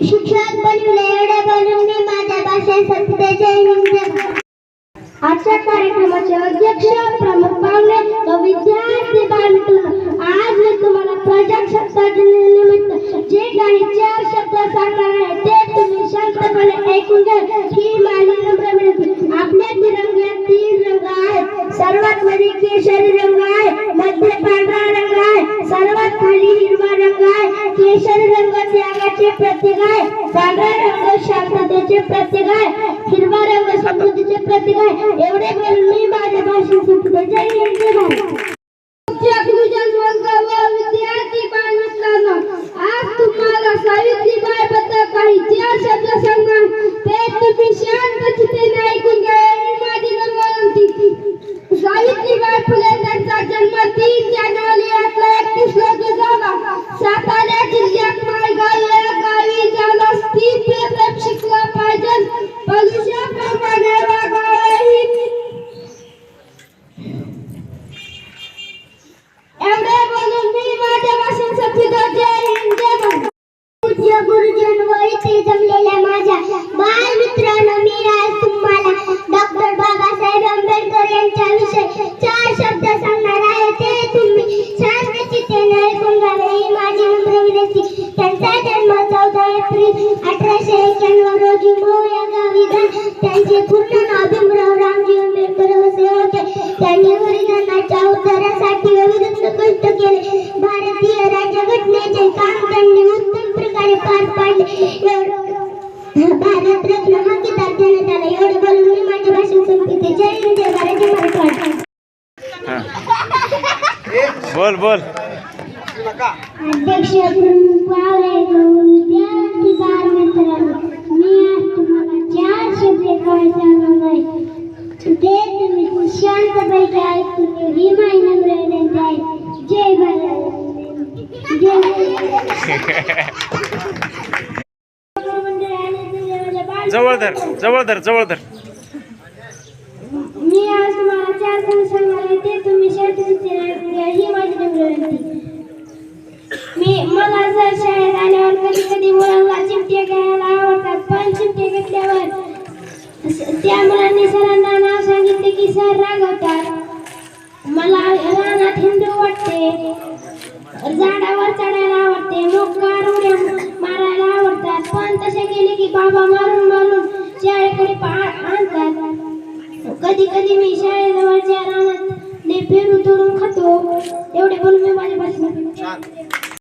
शिक्षक बनविले एवढे बनून मी माझ्या भाषेत संपते जय हिंद आजच्या कार्यक्रमाचे अध्यक्ष प्रमुख पाहुणे व विद्यार्थी बांधव आज मी तुम्हाला प्रजासत्ताक दिनानिमित्त जे काही चार शब्द सांगणार आहे ते तुम्ही शांतपणे ऐकून घ्या. ही माझी नम्र विनंती. आपल्या तिरंग्यात तीन रंग आहेत. सर्वात मध्ये केशरी रंग आहे मध्ये पांढरा रंग आहे सर्वात खाली हिरवा रंग आहे. केशरी रंग त्यागाचे प्रतीक आहे. पांढरा रंग शांततेचे प्रतीक आहे. हिरवा रंग समृद्धीचे प्रतीक आहे. एवढे बोलून मी माझ्या भाषण संपते जय हिंद त्यांचे पूर्ण नाव भीमराव रामजी आंबेडकर असे होते त्यांनी हरिजनाच्या उद्धारासाठी विविध कष्ट केले. भारतीय राज्यघटनेचे काम त्यांनी उत्तम प्रकारे पार पाडले. भारत रत्न हा किताब देण्यात आला एवढं बोलून मी माझ्या भाषण संपते जय हिंद जय भारत जय मराठवाडा. बोल बोल. अध्यक्ष प्रमुख पावले विद्यार्थी जवळ धर जवळ धर जवळ धर मी आज तुम्हाला चार गुण सांगणार ते तुम्ही. ही माझी मी मला जर शाळेत आल्यावर कधी कधी मुलांना चिमटे घ्यायला आवडतात पण चिमटे घेतल्यावर त्या मुलांनी सरांना नाव सांगितले की सर रागवतात. मला रानात हिंदू वाटते. झाडावर चढायला आवडते मोकार उड्या मारायला आवडतात. पण तसे गेले की बाबा मारून मारून शाळेकडे आणतात. कधी कधी मी शाळेजवळच्या रानात ने फिरून तोडून खातो. एवढे बोलून मी माझ्या भाषणात